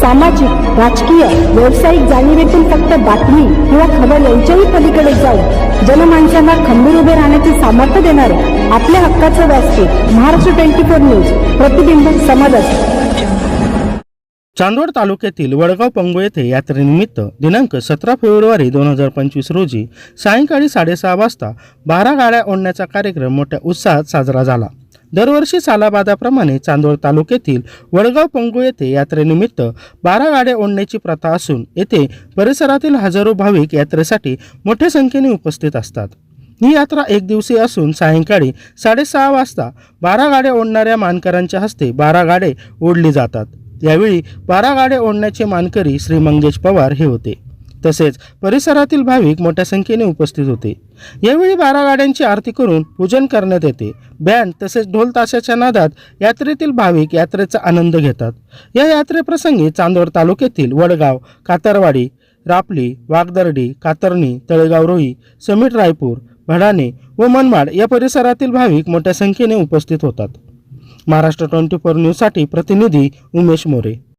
सामाजिक राजकीय व्यावसायिक जाणीवेतून फक्त बातमी किंवा खबर यांच्याही पलीकडे जाऊन जनमानसांना खंबीर उभे राहण्याचे सामर्थ्य देणारे आपल्या हक्काचं व्यासपीठ महाराष्ट्र ट्वेंटी फोर न्यूज प्रतिबिंब समाजात चांदवड तालुक्यातील वडगाव पंगो येथे यात्रेनिमित्त दिनांक सतरा फेब्रुवारी दोन हजार पंचवीस रोजी सायंकाळी साडेसहा वाजता बारा गाड्या ओढण्याचा कार्यक्रम मोठ्या उत्साहात साजरा झाला. दरवर्षी सालाबादाप्रमाणे चांदोळ तालुक्यातील वडगाव पंगू येथे यात्रेनिमित्त बारा गाड्या ओढण्याची प्रथा असून येथे परिसरातील हजारो भाविक यात्रेसाठी मोठ्या संख्येने उपस्थित असतात. ही यात्रा एक दिवसीय असून सायंकाळी साडेसहा वाजता बारा गाड्या ओढणाऱ्या मानकरांच्या हस्ते बारा गाडे ओढली जातात. यावेळी बारा गाडे ओढण्याचे मानकरी श्री मंगेश पवार हे होते. तसेच परिसरातील भाविक मोठ्या संख्येने उपस्थित होते. यावेळी बारा गाड्यांची आरती करून पूजन करण्यात येते. बँड तसेच ढोल ताशाच्या नादात यात्रेतील भाविक यात्रेचा आनंद घेतात. या यात्रेप्रसंगी चांदोड तालुक्यातील वडगाव कातरवाडी रापली वागदर्डी कातरणी तळेगाव रोही समीट रायपूर भडाणे व मनमाड या परिसरातील भाविक मोठ्या संख्येने उपस्थित होतात. महाराष्ट्र ट्वेंटी फोर न्यूजसाठी प्रतिनिधी उमेश मोरे.